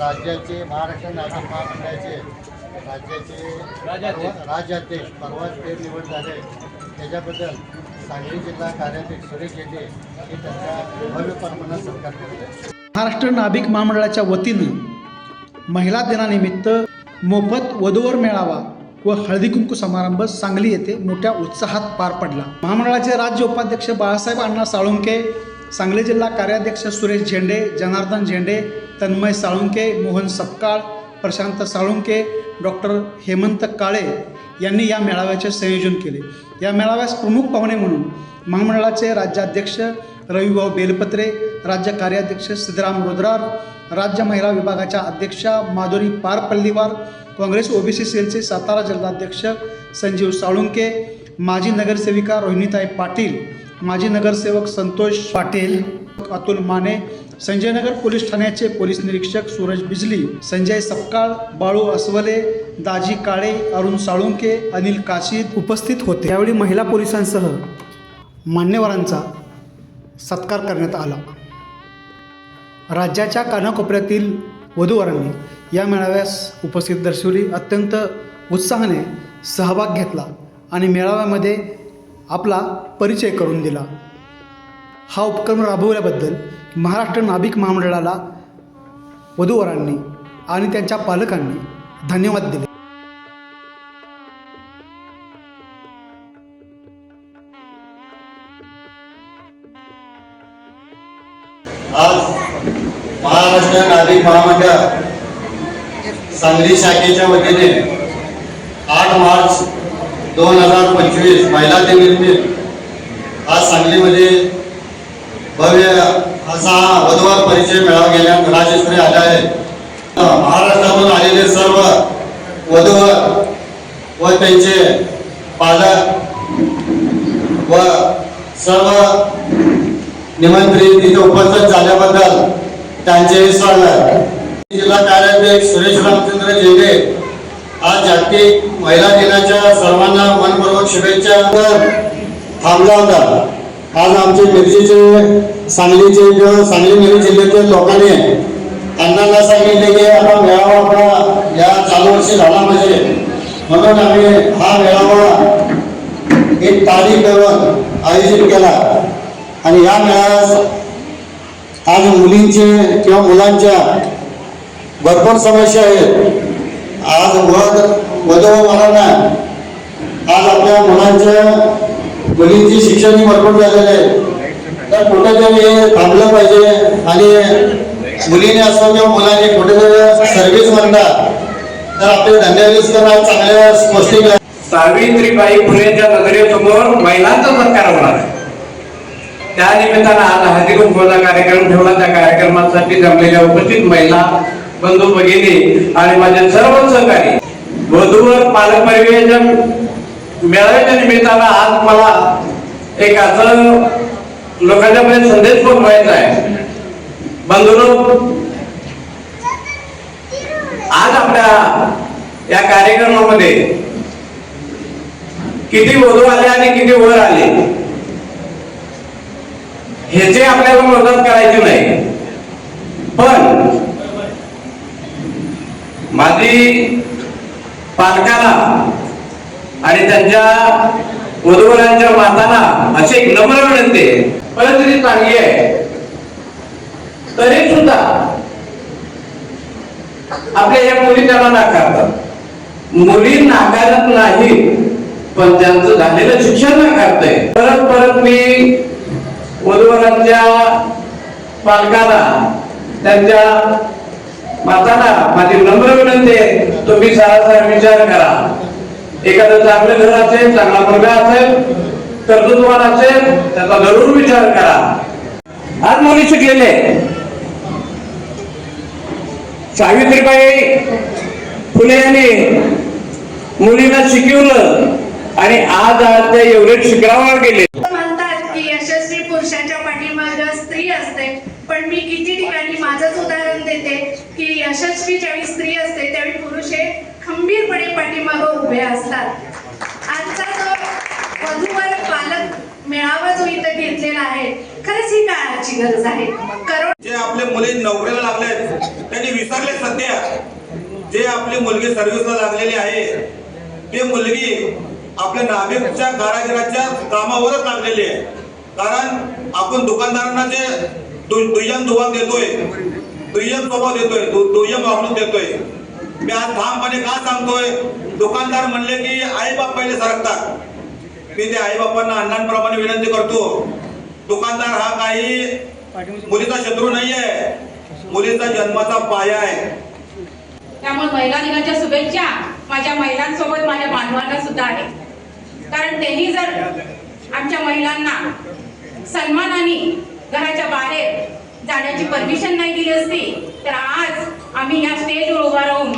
राज्याचे महाराष्ट्र नागरिक महामंडळाचे राज्याचे राज्याध्यक्ष. परवा- राज्याध्यक्ष परवाच फेरनिवड झाले. त्याच्याबद्दल सांगली जिल्हा कार्याध्यक्ष सुरेश शेट्टे हे त्यांच्या भव्य प्रमाणात सत्कार करते महाराष्ट्र नाभिक महामंडळाच्या वतीनं महिला दिनानिमित्त मोफत वधूवर मेळावा व हळदी कुंकू समारंभ सांगली येथे मोठ्या उत्साहात पार पडला. महामंडळाचे राज्य उपाध्यक्ष बाळासाहेब अण्णा साळुंके सांगली जिल्हा कार्याध्यक्ष सुरेश झेंडे जनार्दन झेंडे तन्मय साळुंके मोहन सपकाळ प्रशांत साळुंके डॉक्टर हेमंत काळे यांनी या मेळाव्याचे संयोजन केले. या मेळाव्यास प्रमुख पाहुणे म्हणून महामंडळाचे राज्याध्यक्ष रविभाऊ बेलपत्रे राज्य कार्याध्यक्ष सिद्धराम रुद्रार राज्य महिला विभागाच्या अध्यक्षा माधुरी पारपल्लीवार काँग्रेस ओबीसी सेलचे सातारा जिल्हाध्यक्ष संजीव साळुंके माजी नगरसेविका रोहिणीताई पाटील माजी नगरसेवक संतोष पाटील अतुल माने संजयनगर पोलीस ठाण्याचे पोलीस निरीक्षक सूरज बिजली संजय सपकाळ बाळू अस्वले दाजी काळे अरुण साळुंके अनिल काशीद उपस्थित होते. यावेळी महिला पोलिसांसह मान्यवरांचा सत्कार करण्यात आला. राज्याच्या कानाकोपऱ्यातील वधूवरांनी या मेळाव्यास उपस्थित दर्शवली. अत्यंत उत्साहाने सहभाग घेतला आणि मेळाव्यामध्ये आपला परिचय करून दिला. हा उपक्रम राबवल्याबद्दल महाराष्ट्र नाभिक महामंडळाला वधूवरांनी आणि त्यांच्या पालकांनी धन्यवाद दिले. आज महाराष्ट्र नागरिक महामंडळ सांगली शाखेच्या वतीने आठ मार्च दोन हजार पंचवीस महिला दिनानिमित्त आज सांगलीमध्ये भव्य असा वधूवर परिचय मेळावा गेल्या राजेश्वरी आले आहे. महाराष्ट्रातून आलेले सर्व वधूवर व त्यांचे पालक व सर्व निमंत्रित तिथे उपस्थित झाल्याबद्दल त्यांचे स्वागत. जिल्हा कार्याध्यक्ष सुरेश रामचंद्र जेगे आज जागतिक महिला दिनाच्या सर्वांना मनपूर्वक शुभेच्छा थांबला होता आज आमचे मिरजीचे सांगलीचे किंवा सांगली मिरज जिल्ह्यातील लोकांनी अण्णांना सांगितले की आता मेळावा आपला या चालू वर्षी झाला पाहिजे म्हणून आम्ही हा मेळावा एक तारीख देऊन आयोजित केला. आणि या मेळाव्यास आज मुलींचे किंवा मुलांच्या भरपूर समस्या आहेत. आज वध वधूवरांना आज आपल्या मुलांच्या मुलींची शिक्षण भरपूर झालेलं आहे. तर कुठेतरी हे थांबलं पाहिजे आणि मुलीने असो किंवा मुलांनी कुठेतरी सर्व्हिस म्हणतात तर आपले धन्यवाद तर आज चांगल्या स्पष्टीकरण सावित्रीबाई फुलेंच्या नजरेसमोर महिलांचा सत्कार होणार आहे. त्या निमित्तानं आज हळदी कुंकवाचा कार्यक्रम ठेवला. त्या कार्यक्रमासाठी जमलेल्या उपस्थित महिला बंधू भगिनी आणि माझे सर्व सहकारी वधूवर पालक परिवेशन मेळाव्याच्या निमित्तानं आज मला एक असं लोकांच्या पर्यंत संदेश पोहोचवायचा आहे. बंधुरो आज आपल्या या कार्यक्रमामध्ये किती वधू आले आणि किती वर आले ह्याचे आपल्याला मदत करायची नाही पण माझी पालकाला आणि त्यांच्या वधूवरांच्या माताना अशी एक नम्र विनंती आहे. परिस्थिती चांगली आहे. तरी सुद्धा आपल्या या मुली त्याला नाकारतात. मुली नाकारत नाही पण त्यांचं झालेलं शिक्षण नाकारतंय. परत परत मी वधूवरांच्या पालकाला त्यांच्या माताला माझी नम्र विनंती आहे. तुम्ही सारासार विचार करा. एखादं चांगलं घर असेल चांगला मुलगा असेल कर्तृत्वान असेल त्याचा जरूर विचार करा. आज मुली शिकलेले सावित्रीबाई फुले यांनी मुलींना शिकवलं आणि आज आज ते एवढे शिखरावर गेले. म्हणतात की यशस्वी पुरुषाच्या पाठीमागे स्त्री असते पण मी किती ठिकाणी माझंच उदाहरण देते की यशस्वी ज्यावेळी स्त्री असते त्यावेळी पुरुष हे खंबीरपणे पाठीमागं उभे असतात. आजचा जो वधूवर पालक मेळावा जो इथं घेतलेला आहे खरंच ही काळाची गरज आहे. करोड जे आपले मुली नोकरीला लागलेत त्यांनी विसरले सध्या. जे आपली मुलगी सर्व्हिसला लागलेली आहे ते मुलगी आपल्या नाभिकच्या कारागिराच्या कामावरच लागलेली आहे. कारण आपण दुकानदारांना जे दुय्यम दुवा देतोय दुय्यम स्वभाव देतोय दुय्यम वागणूक देतोय मी आज ठामपणे का सांगतोय? दुकानदार म्हणले की आईबाप पहिले सरकतात. मी ते आई बापांना अण्णांप्रमाणे विनंती करतो. दुकानदार हा काही मुलीचा शत्रू नाहीये. मुलीचा जन्माचा पाया आहे. त्यामुळे महिला दिनाच्या शुभेच्छा माझ्या महिलांसोबत माझ्या बांधवांना सुद्धा आहे. कारण त्यांनी जर आमच्या महिलांना सन्मानाने घराच्या बाहेर जाण्याची परमिशन नाही दिली असती तर आज आम्ही या स्टेजवर उभा राहून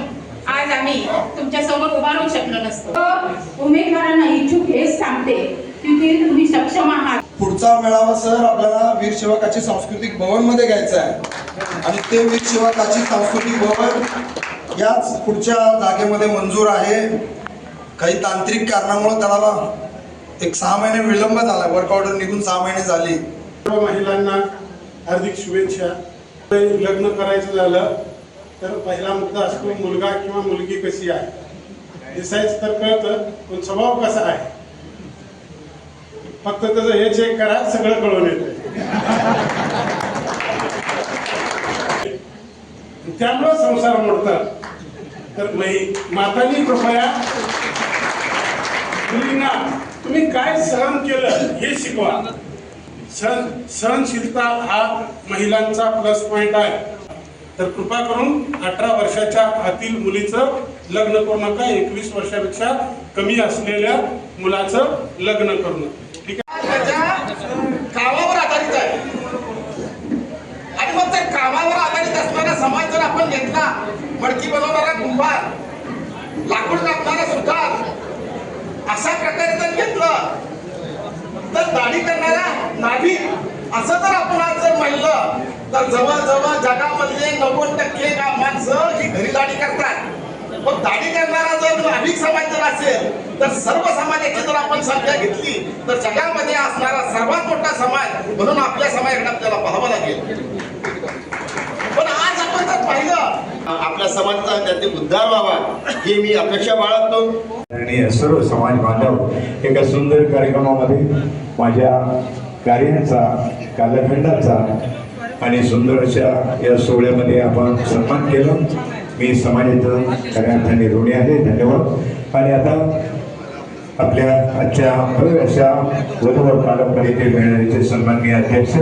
आज आम्ही तुमच्यासमोर उभा राहू शकलो नसतो. उमेदवारांना इच्छुक हेच सांगते की तुम्ही सक्षम आहात. पुढचा मेळावा सर आपल्याला वीर सेवकाची सांस्कृतिक भवनमध्ये घ्यायचा आहे. आणि ते वीर सेवकाची सांस्कृतिक भवन याच पुढच्या जागेमध्ये मंजूर आहे. काही तांत्रिक कारणामुळे त्याला एक सहा महिने विलंब झाला. वर्क ऑर्डर निघून सहा महिने झाली. सर्व महिलांना हार्दिक शुभेच्छा. लग्न करायचं झालं. तर पहिला मुद्दा असतो मुलगा किंवा मुलगी कशी आहे? दिसायचं तर कळतं पण स्वभाव कसा आहे? फक्त त्याचं हे चेक करा सगळं कळून येतं. त्यामुळं संसार मोडतात तर नाही मातानी कृपया मुलींना तुम्ही काय सहन केलं हे शिकवा. सहन सहनशीलता हा महिलांचा प्लस पॉइंट आहे. तर कृपा करून अठरा वर्षाच्या आतील मुलीचं लग्न करू नका. एकवीस वर्षापेक्षा कमी असलेल्या मुलाचं लग्न करू नका. ठीक आहे? कामावर आधारित आहे. आणि मग त्या कामावर आधारित असणारा समाज जर आपण घेतला मडकी बनवणारा कुंभार लाकूड टाकणारा सुतार अशा प्रकारे जर घेतलं तर दाढी करणारा नाभी असं जर आपण आज जर म्हणलं तर जवळजवळ जगामधले नव्वद टक्के का माणसं ही घरी दाढी करतात. मग दाढी करणारा जर नाभिक समाज जर असेल तर सर्व समाजाची जर आपण संख्या घेतली तर जगामध्ये असणारा सर्वात मोठा समाज म्हणून आपल्या समाजाकडे आपल्याला पाहावं लागेल. पण आज आपण जर पाहिलं आपल्या समाजाचा त्यातील उद्धार व्हावा हे मी अपेक्षा बाळगतो. आणि सर्व समाज बांधव एका सुंदर कार्यक्रमामध्ये माझ्या कार्याचा कालखंडाचा आणि सुंदर अशा या सोहळ्यामध्ये आपण सन्मान केलं. मी समाजाचं खऱ्या अर्थाने ऋणी आहे. धन्यवाद. आणि आता आपल्या आजच्या भव्य अशा वधूवर पारंपरिक मेळाव्याचे सन्माननीय अध्यक्ष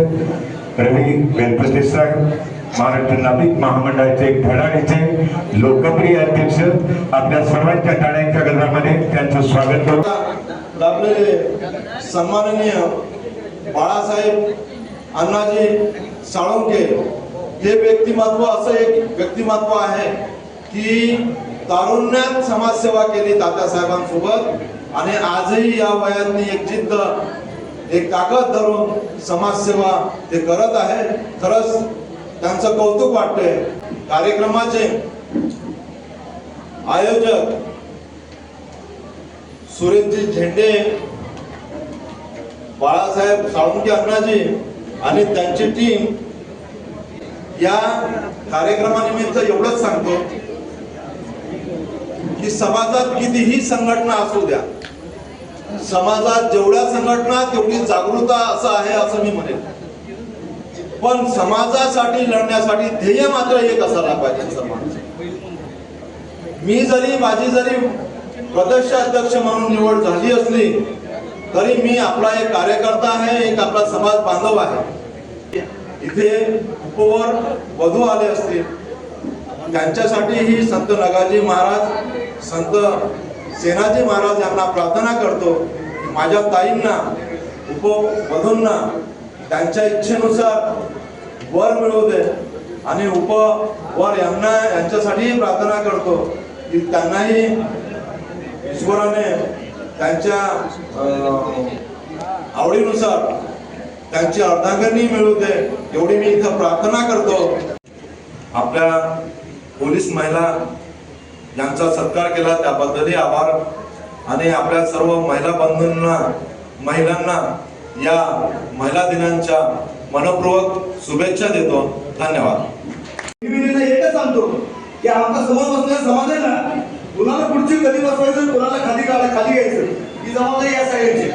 रवी वेलपते साहेब महाराष्ट्र नाभिक महामंडळाचे एक लोकप्रिय अध्यक्ष आपल्या सर्वांच्या टाळ्यांच्या गजरामध्ये त्यांचं स्वागत करू. लाभलेले सन्माननीय बाळासाहेब अण्णाजी साळुंके हे व्यक्तिमत्व असं एक व्यक्तिमत्व आहे की तारुण्यात समाजसेवा केली तात्यासाहेबांसोबत आणि आजही या वयातनी एक जिद्द एक ताकद धरून समाजसेवा ते करत आहे. खरंच त्यांचं कौतुक वाटतंय. कार्यक्रमाचे आयोजक सुरेशजी झेंडे बाळासाहेब साळुंके अण्णाजी आणि त्यांची टीम या कार्यक्रमानिमित्त एवढंच सांगतो की समाजात कितीही संघटना असू द्या समाजात जेवढ्या संघटना तेवढी जागृता असं आहे असं मी म्हणेन. पण समाजासाठी लढण्यासाठी ध्येय मात्र एक असायला पाहिजे समाज मी जरी माझी जरी प्रदेशाध्यक्ष म्हणून निवड झाली असली तरी मी आपला एक कार्यकर्ता आहे एक आपला समाज बांधव आहे. इथे उपवर वधू आले असतील. त्यांच्यासाठी ही संत नगाजी महाराज संत सेनाजी महाराज यांना प्रार्थना करतो माझ्या ताईंना उपवधूंना त्यांच्या इच्छेनुसार वर मिळवू दे आणि उपवर यांना यांच्यासाठीही प्रार्थना करतो की त्यांनाही ईश्वराने त्यांच्या आवडीनुसार त्यांची अर्धांगणी मिळू दे एवढी मी इथं प्रार्थना करतो. आपल्या पोलीस महिला यांचा सत्कार केला त्याबद्दलही आभार. आणि आपल्या सर्व महिला बंधूंना महिलांना या महिला दिनांच्या मनपूर्वक शुभेच्छा देतो. धन्यवाद. एकच सांगतो की आमचा समोर बसलेला समाज आहे. ना कुणाला पुढची कधी बसवायचं कुणाला खाली काढा खाली यायचं? ही जबाबदारी या सगळ्यांची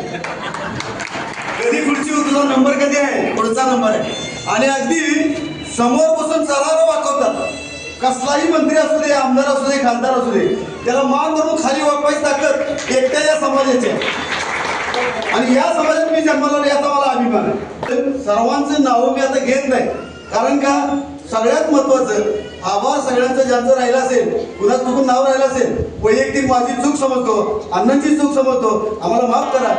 कधी खुर्ची तुझा नंबर कधी आहे? पुढचा नंबर आहे. आणि अगदी समोर बसून चरारा वाकवतात. कसलाही मंत्री असू दे आमदार असू दे खासदार असू दे त्याला मान धरून खाली वाकवायची ताकद एकट्या या समाजाची आहे. आणि या समाजात मी जन्माला याचा मला अभिमान आहे. सर्वांचं नाव मी आता घेत नाही. कारण का? सगळ्यात महत्वाचं आभार सगळ्यांचं ज्यांचं राहिलं असेल कुणाच चुकून नाव राहिलं असेल वैयक्तिक माझी चूक समजतो अण्णांची चूक समजतो आम्हाला माफ करा.